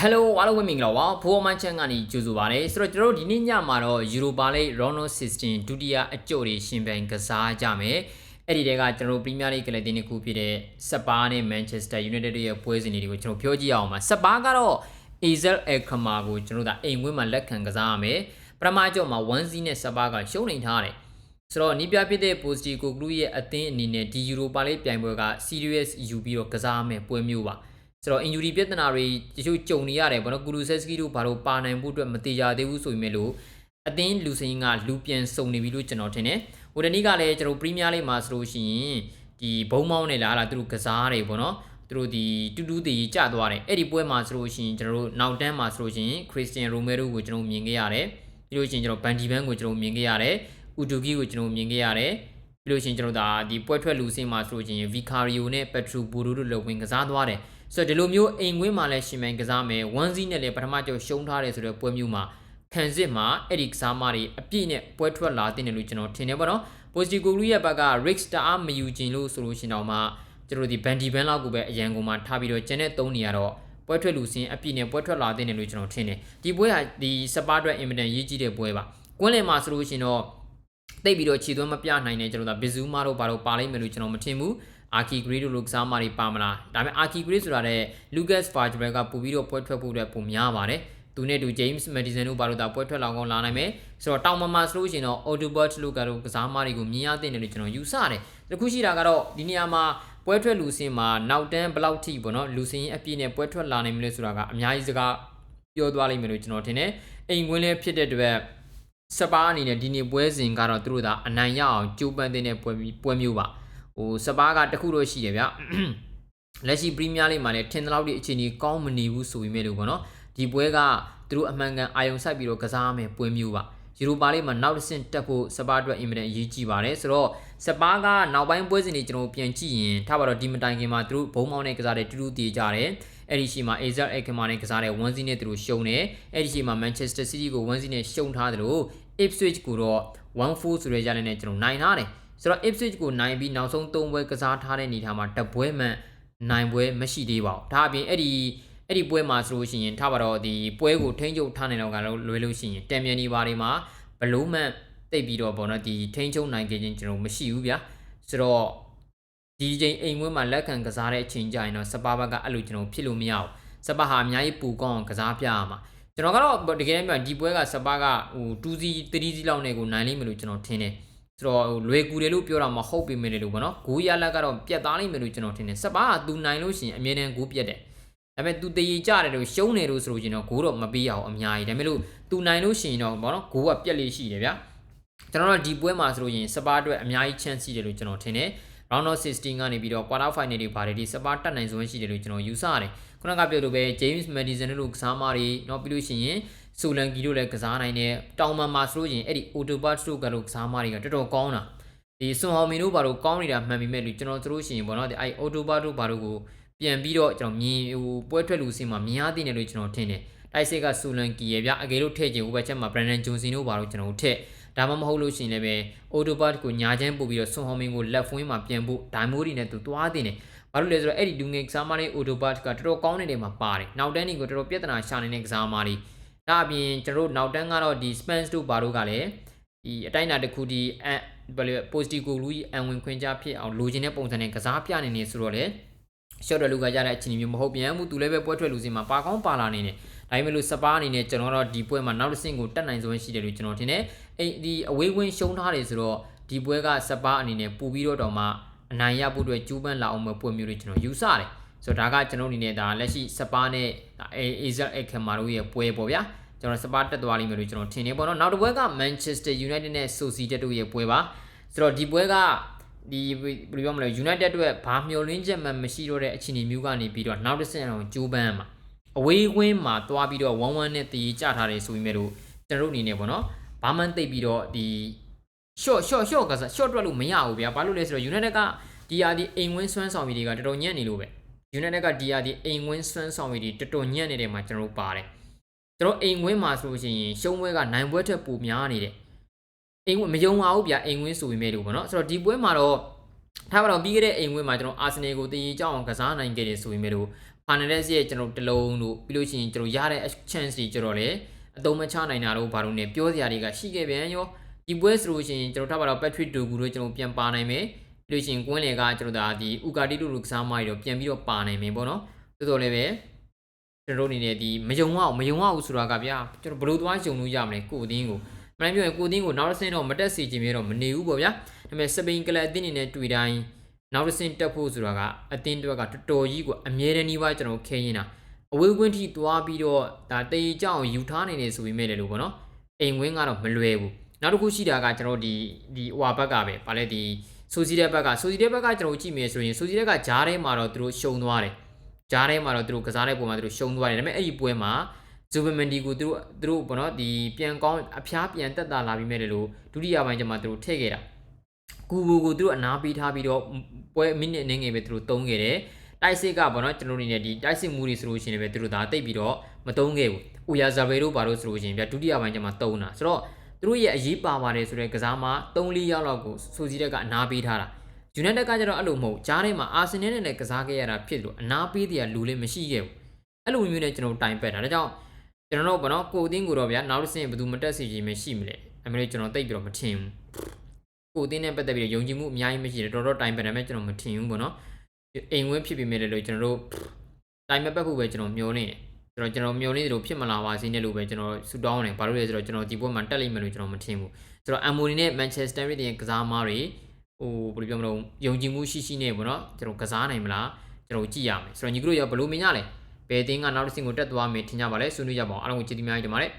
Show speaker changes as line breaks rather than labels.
ဟယ်လိုအားလုံးပဲမင်္ဂလာပါဖိုးမန်ချန်ကနေကြိုဆိုပါရစေဆိုတော့ကျွန်တော်တို့ဒီနေ့ညမှာတော့ Europa League Round of 16ဒုတိယအကျော့တွေရှင်ပြိုင်ကစားကြမယ်အဲ့ဒီတဲကကျွန်တော်တို့ Premier League ကလပ်တင်းတစ်ခုဖြစ်တဲ့စပါးနဲ့ Manchester United တို့ရဲ့ပွဲစဉ်တွေကိုကျွန်တော်ပြောကြည့်အောင်ပါစပါးကတော့ Azel Alkmaar ကိုကျွန်တော်တို့အိမ်ဝင်းမှာလက်ခံကစားရမယ်ပထမကျော့မှာ1-0နဲ့စပါးကရှုံးနေထားတယ်ဆိုတော့နီးပြဖြစ်တဲ့ Postecoglou ကိုကလူရဲ့အသင်းအနေနဲ့ဒီ Europa League ပြိုင်ပွဲက serious ယူပြီးတော့ကစားမယ်ပွဲမျိုးပါ ဆိုတော့ injury ပြဿနာတွေတချို့ကြုံနေရတယ်ဘောနော်ကူလူဆက်စကီတို့ဘာလို့ပါနိုင်ဖို့အတွက်မတေချာသေးဘူးဆိုပေမဲ့လို့အသင်းလူစင်းကလူပြန်စုံနေပြီလို့ကျွန်တော်ထင်တယ်ဟိုတနေ့ကလည်းကျွန်တော် Premier League မှာဆိုလို့ရှိရင်ဒီဘုံမောင်းနေလားလားသူတို့ကစားတယ်ပေါ့နော်သူတို့ဒီတူတူတည်ကြသွားတယ်အဲ့ဒီပွဲမှာဆိုလို့ရှိရင်ကျွန်တော်တို့နောက်တန်းမှာဆိုလို့ရှိရင် Christian Romero ကိုကျွန်တော်မြင်ခဲ့ရတယ်ပြီးလို့ရှိရင်ကျွန်တော် Van de Ven ကိုကျွန်တော်မြင်ခဲ့ရတယ် Udogi ကိုကျွန်တော်မြင်ခဲ့ရတယ်ပြီးလို့ရှိရင်ကျွန်တော်ဒါဒီပွဲထွက်လူစင်းမှာဆိုလို့ရှိရင် Vicario နဲ့ Petro Buru တို့လည်းဝင်ကစားသွားတယ် ဆိုတော့ဒီလိုမျိုးအိမ်ကွင်းမှာလည်းရှင်မိုင်ကစားမယ်1စီးနဲ့လည်းပထမကျော်ရှုံးထားတယ်ဆိုတော့ပွဲမျိုးမှာခံစစ်မှာအဲ့ဒီကစားမတွေအပြည့်နဲ့ပွဲထွက်လာတဲ့လို့ကျွန်တော်ထင်တယ်ပေါ့နော်ပိုစတီကိုလူရဲ့ဘက်က Rix တအားမယူခြင်းလို့ဆိုလို့ရှင်တော့မှကျွန်တော်ဒီ Bandy Ban လောက်ကိုပဲအရန်ကုန်မှာထားပြီးတော့ကျန်တဲ့၃နေရာတော့ပွဲထွက်လူစင်းအပြည့်နဲ့ပွဲထွက်လာတဲ့လို့ကျွန်တော်ထင်တယ်ဒီပွဲဟာဒီစပါးအတွက်အင်မတန်ရေးကြီးတဲ့ပွဲပါကွင်းလယ်မှာဆိုလို့ရှင်တော့တိတ်ပြီးတော့ခြေသွမ်းမပြနိုင်တဲ့ကျွန်တော်ဒါဘီဇူးမာတို့ဘာလို့ပါလိမ့်မယ်လို့ကျွန်တော်မထင်ဘူး အာကီဂရီတို့လိုကစားမတွေပါမလားဒါပေမဲ့အာကီဂရီဆိုတာတဲ့လူကတ်ဖာဂျဘယ်ကပို့ပြီးတော့ပွဲထွက်ဖို့အတွက်ပုံများပါတယ်သူနဲ့တူ James Madison တို့ဘာလို့ဒါပွဲထွက်လောင်ကောင်းလာနိုင်မယ်ဆိုတော့တောင်မမဆိုလို့ရှိရင်တော့ Audubert လို့ကတော့ကစားမတွေကိုမြင်ရတဲ့တယ်လို့ကျွန်တော်ယူဆတယ်တခုရှိတာကတော့ဒီနေရာမှာပွဲထွက်လူစင်မှာနောက်တန်းဘလောက်ထိပေါ့နော်လူစင်အပြည့်နဲ့ပွဲထွက်လာနိုင်မလဲဆိုတာကအများကြီးစကားပြောသွားလိမ့်မယ်လို့ကျွန်တော်ထင်တယ်အိမ်ကွင်းလေးဖြစ်တဲ့အတွက်စပါးအနေနဲ့ဒီနေ့ပွဲစဉ်ကတော့သူတို့သာအနိုင်ရအောင်ကြိုးပမ်းတဲ့ပွဲပွဲမျိုးပါ ဟိုစပါးကတခုတော့ရှိတယ်ဗျလက်ရှိပရီးမီးယားလိမှာလည်းထင်သလောက်ဒီအခြေအနေကောင်းမနေဘူးဆိုပေမဲ့လို့ပေါ့နော်ဒီပွဲကသူတို့အမှန်ကန်အာယုံဆိုင်ပြီးတော့ကစားမယ်ပွဲမျိုးပါယူရိုပါလိမှာနောက်တစ်ဆင့်တက်ဖို့စပါးအတွက်အင်မတန်အရေးကြီးပါတယ်ဆိုတော့စပါးကနောက်ပိုင်းပွဲစဉ်တွေကျွန်တော်ပြန်ကြည့်ရင်ထားပါတော့ဒီမတိုင်ခင်မှာသူတို့ဘုံမောင်းနဲ့ကစားတဲ့တူတူတည်ကြတယ်အဲ့ဒီရှိမှာ Azer Ekma နဲ့ကစားတဲ့1-0နဲ့သူတို့ရှုံးတယ်အဲ့ဒီရှိမှာ Manchester City ကို1-0နဲ့ရှုံးထားတယ်လို့ Ipswich ကိုတော့1-4ဆိုတဲ့ရလနဲ့ကျွန်တော်နိုင်ထားတယ် ဆိုတော့ Ipswich ကိုနိုင်ပြီးနောက်ဆုံး၃ပွဲကစားထားတဲ့အနေထားမှာတပွဲမှန်နိုင်ပွဲမရှိသေးပါဘူးဒါအပြင်အဲ့ဒီအဲ့ဒီပွဲမှာဆိုလို့ရှိရင်ထားပါတော့ဒီပွဲကိုထိန်းချုပ်ထားနိုင်တော့ကလွယ်လို့ရှိရင်တံမြန်ဒီပါတွေမှာဘလို့မှန်တိတ်ပြီးတော့ပေါ့နော်ဒီထိန်းချုပ်နိုင်ခြင်းကျွန်တော်မရှိဘူးဗျာဆိုတော့ဒီချိန်အိမ်ဝင်းမှာလက်ခံကစားတဲ့အချိန်ကြရင်တော့စပါဘက်ကအဲ့လိုကျွန်တော်ဖြစ်လို့မရဘူးစပါဟာအများကြီးပူကောင်းအောင်ကစားပြရမှာကျွန်တော်ကတော့တကယ်တမ်းဒီပွဲကစပါကဟို2စီ3စီလောက်နဲ့ကိုနိုင်လိမ့်မယ်လို့ကျွန်တော်ထင်တယ် ဆိုတော့လွယ်ကူတယ်လို့ပြောတာမဟုတ်ပေမဲ့လို့ပေါ့နော်ဂိုးရလက်ကတော့ပြတ်သားလိမ့်မယ်လို့ကျွန်တော်ထင်တယ်စပါကသူနိုင်လို့ရှိရင်အမြဲတမ်းဂိုးပြတ်တယ်ဒါပေမဲ့ तू တည်ကြတယ်လို့ရှုံးနေလို့ဆိုလို့ရှင်တော့ဂိုးတော့မပေးရအောင်အများကြီးဒါပေမဲ့လို့ तू နိုင်လို့ရှိရင်တော့ဘောနော်ဂိုးကပြက်လေးရှိတယ်ဗျာကျွန်တော်တို့ဒီပွဲမှာဆိုလို့ရင်စပါအတွက်အများကြီး chance ရှိတယ်လို့ကျွန်တော်ထင်တယ် round of 16ကနေပြီးတော့ quarter final တွေပါတယ်ဒီစပါးတက်နိုင်စွမ်းရှိတယ်လို့ကျွန်တော်ယူဆရတယ်ခုနကပြောလိုပဲ James Madison တို့ကစားမတွေတော့ပြီးလို့ရှိရင်ဆိုလန်ကီတို့လည်းကစားနိုင်တယ်တောင်မမာဆိုလို့ရင်အဲ့ဒီ Autobot တို့ကလို့ကစားမတွေကတော်တော်ကောင်းတာဒီဆွန်ဟောင်မီတို့ဘာလို့ကောင်းနေတာမှန်ပေမဲ့လို့ကျွန်တော်တို့ရှိရင်ပေါ့နော်ဒီအဲ့ Autobot တို့ဘာလို့ကိုပြန်ပြီးတော့ကျွန်တော်မြင်ဟိုပွဲထွက်လူစင်မှာမြင်ရသေးတယ်လို့ကျွန်တော်ထင်တယ်တိုက်စစ်ကဆူလန်ကီရဗျအကယ်လို့ထည့်ချင်ဟိုဘက်ချက်မှာ Brandon Johnson တို့ဘာလို့ကျွန်တော်ထည့် ဒါမှမဟုတ်လို့ရှိရင်လည်းပဲ Autobot ကိုညာချမ်းပို့ပြီးတော့စွန်ဟော်မင်ကိုလက်ဖွင်းမှာပြန်ဖို့ဒိုင်မိုးဒီနဲ့သူသွားတင်တယ်ဘာလို့လဲဆိုတော့အဲ့ဒီဒူငယ်ကစားမလေး Autobot ကတော်တော်ကောင်းနေတဲ့မှာပါတယ်နောက်တန်းတွေကိုတော်တော်ပြဿနာရှာနေတဲ့ကစားမလေးဒါအပြင်ကျွန်တော်တို့နောက်တန်းကတော့ဒီ Spence တို့ဘာလို့ကလည်းဒီအတိုင်းအတာတစ်ခုဒီအဘယ်လို Postico လူကြီးအံဝင်ခွင့်ကြဖြစ်အောင်လိုချင်တဲ့ပုံစံနဲ့ကစားပြနေနေဆိုတော့လေရှော့တော်လူကရတဲ့အချိန်မျိုးမဟုတ်ပြန်ဘူးသူလည်းပဲပွဲထွက်လူစင်မှာပါကောင်းပါလာနေတယ် ဒါပေမဲ့လို့စပါးအနေနဲ့ကျွန်တော်တို့ဒီပွဲမှာနောက်တစ်ဆင့်ကိုတက်နိုင်စွမ်းရှိတယ်လို့ကျွန်တော်ထင်တယ်အဲ့ဒီအဝေးဝင်းရှုံးထားတယ်ဆိုတော့ဒီပွဲကစပါးအနေနဲ့ပူပြီးတော့တော့မှအနိုင်ရဖို့အတွက်ကျူးပန်းလာအောင်မပွဲမျိုးတွေကျွန်တော်ယူဆတယ်ဆိုတော့ဒါကကျွန်တော်အနေနဲ့ဒါလက်ရှိစပါးနဲ့အေဇက်အခမာတို့ရဲ့ပွဲပေါ့ဗျာကျွန်တော်စပါးတက်သွားလိမ့်မယ်လို့ကျွန်တော်ထင်နေပေါ့နော်နောက်တစ်ပွဲက Manchester United နဲ့ Sociedad တို့ရဲ့ပွဲပါဆိုတော့ဒီပွဲကဒီဘယ်လိုပြောမလဲ United တို့ဘာမျှော်လင့်ချက်မှမရှိတော့တဲ့အခြေအနေမျိုးကနေပြီးတော့နောက်တစ်ဆင့်အောင်ကျိုးပန်းမှာ အဝေးကွင်းမှာတွားပြီးတော့1-1နဲ့တည်ကြထားတယ်ဆိုပြီးမြဲလို့ကျွန်တော်တို့အနေနဲ့ပေါ့နော်ဘာမှသိပြီးတော့ဒီ short short short ကစား short တွက်လို့မရဘူးဗျာဘာလို့လဲဆိုတော့ United က DR ဒီအိမ်ဝင်းဆွမ်းဆောင်မီတွေကတော်တော်ညံ့နေလို့ပဲ United က DR ဒီအိမ်ဝင်းဆွမ်းဆောင်မီတွေတော်တော်ညံ့နေတဲ့မှာကျွန်တော်တို့ပါတယ်ကျွန်တော်အိမ်ဝင်းမှာဆိုလို့ရှိရင်ရှုံးပွဲကနိုင်ပွဲထက်ပိုများနေတယ်အိမ်ဝင်းမယုံပါဘူးဗျာအိမ်ဝင်းဆိုပေမဲ့လို့ပေါ့နော်ဆိုတော့ဒီပွဲမှာတော့ထားပါတော့ပြီးခဲ့တဲ့အိမ်ဝင်းမှာကျွန်တော်အာဆင်နယ်ကိုတည်ကြအောင်ကစားနိုင်ခဲ့တယ်ဆိုပေမဲ့လို့ Fernandes ရဲ့ကျွန်တော်တလုံးတို့ပြီးလို့ရှိရင်ကျွန်တော်ရတဲ့ chance တွေကျွန်တော်လည်းအသုံးမချနိုင်တာတော့ဘာလို့ ਨੇ ပြောစရာတွေကရှိခဲ့ပြန်ရောဒီပွဲဆိုလို့ရှိရင်ကျွန်တော်ထပ်ပါတော့ Patrick Dogu တို့ကျွန်တော်ပြန်ပါနိုင်မယ်ပြီးလို့ရှိရင်ကွင်းလေကကျွန်တော်ဒါဒီ Ugati တို့လိုကစားမတွေတော့ပြန်ပြီးတော့ပါနိုင်မယ်ပေါ့နော်တော်တော်လည်းပဲကျွန်တော်တို့အနေနဲ့ဒီမယုံအောင်မယုံအောင်ဆိုတာကဗျာကျွန်တော်ဘယ်လိုသွားယုံလို့ရမလဲကိုအသင်းကိုမနိုင်ပြောရင်ကိုအသင်းကိုနောက်တစ်ဆင့်တော့မတက်စီခြင်းမျိုးတော့မနေဘူးပေါ့ဗျာဒါပေမဲ့စပိန်ကလပ်အသင်းအနေနဲ့တွေ့တိုင်း နောက်တစ်ဆင့်တက်ဖို့ဆိုတာကအသင်းတွေကတော်တော်ကြီးကိုအမြဲတမ်းနှီးပါကျွန်တော်ခဲရင်တာအဝေးကွင်းထိသွားပြီးတော့ဒါတေးကြောင်ယူထားနေတယ်ဆိုပေမဲ့လည်းလို့ပေါ့နော်အိမ်ဝင်းကတော့မလွယ်ဘူးနောက်တစ်ခုရှိတာကကျွန်တော်ဒီဒီဟွာဘက်ကပဲဗာလဲဒီဆိုစီတဲ့ဘက်ကဆိုစီတဲ့ဘက်ကကျွန်တော်ကြည့်မယ်ဆိုရင်ဆိုစီတဲ့ကဂျားထဲမှာတော့သူတို့ရှုံသွားတယ်ဂျားထဲမှာတော့သူတို့ကစားတဲ့ပုံမှာသူတို့ရှုံသွားတယ်ဒါပေမဲ့အဲ့ဒီပွဲမှာဇူဗမန်ဒီကိုသူတို့သူတို့ဘောနော်ဒီပြန်ကောင်းအဖျားပြန်တက်တာလာပြီးမဲ့လို့ဒုတိယပိုင်းကျမှသူတို့ထည့်ခဲ့တာ ကူဘူကိုသူတို့အနာပေးထားပြီးတော့ပွဲမိနစ်အနေငယ်ပဲသူတို့တုံးခဲ့တယ်တိုက်စစ်ကဘောနော်ကျွန်တော်တို့နေဒီတိုက်စစ်မှုတွေဆိုလို့ရှိရင်ပဲသူတို့ဒါတိတ်ပြီးတော့မတုံးခဲ့ဘူး။ဦးယာဇာဘယ်တို့ဘာလို့ဆိုလို့ရှိရင်ဗျဒုတိယပိုင်းကျမှတုံးတာဆိုတော့သူတို့ရဲ့အရေးပါပါတယ်ဆိုတဲ့ကစားမ3-4ရောက်လောက်ကိုဆိုစီတက်ကအနာပေးထားတာယူနိုက်တက်ကကျတော့အဲ့လိုမဟုတ်ဂျားထဲမှာအာဆင်နယ်နဲ့လည်းကစားခဲ့ရတာဖြစ်လို့အနာပေးတရားလူလေးမရှိခဲ့ဘူးအဲ့လိုမျိုးနဲ့ကျွန်တော်တိုင်ပက်တာဒါကြောင့်ကျွန်တော်တို့ဘောနော်ကိုအတင်းကိုတော့ဗျာနောက်တစ်ဆင့်ဘယ်သူမတက်စီခြင်းမရှိမလဲအမေလေးကျွန်တော်တိတ်ပြီးတော့မထင်ဘူး ကိုအတင်းနဲ့ပတ်သက်ပြီးတော့ယုံကြည်မှုအများကြီးမရှိတယ်တော်တော်တိုင်ပက်တယ်မဲ့ကျွန်တော်မထင်ဘူးဘောနော်အိမ်ဝင်းဖြစ်ပြီးမြဲတယ်လို့ကျွန်တော်တို့တိုင်မပတ်ဖို့ပဲကျွန်တော်မျှော်နေတယ်ကျွန်တော်ကျွန်တော်မျှော်နေတယ်လို့ဖြစ်မလာပါစေနဲ့လို့ပဲကျွန်တော်ဆူတောင်းတယ်ဘာလို့လဲဆိုတော့ကျွန်တော်ဒီဘက်မှာတက်လိမ့်မယ်လို့ကျွန်တော်မထင်ဘူးဆိုတော့အမ်မိုနီနဲ့မန်ချက်စတာယူနိုက်တက်ရဲ့ကစားသမားတွေဟိုဘယ်လိုပြောမလို့ယုံကြည်မှုရှိရှိနေပေါ့နော်ကျွန်တော်ကစားနိုင်မလားကျွန်တော်ကြည့်ရမယ်ဆိုတော့ညီကတို့ရောဘယ်လိုမြင်ကြလဲဘယ်အသင်းကနောက်တစ်ဆင့်ကိုတက်သွားမယ်ထင်ကြပါလဲဆွေးနွေးကြပါအောင်အားလုံးကိုကျေးဇူးများကြီးတင်ပါတယ်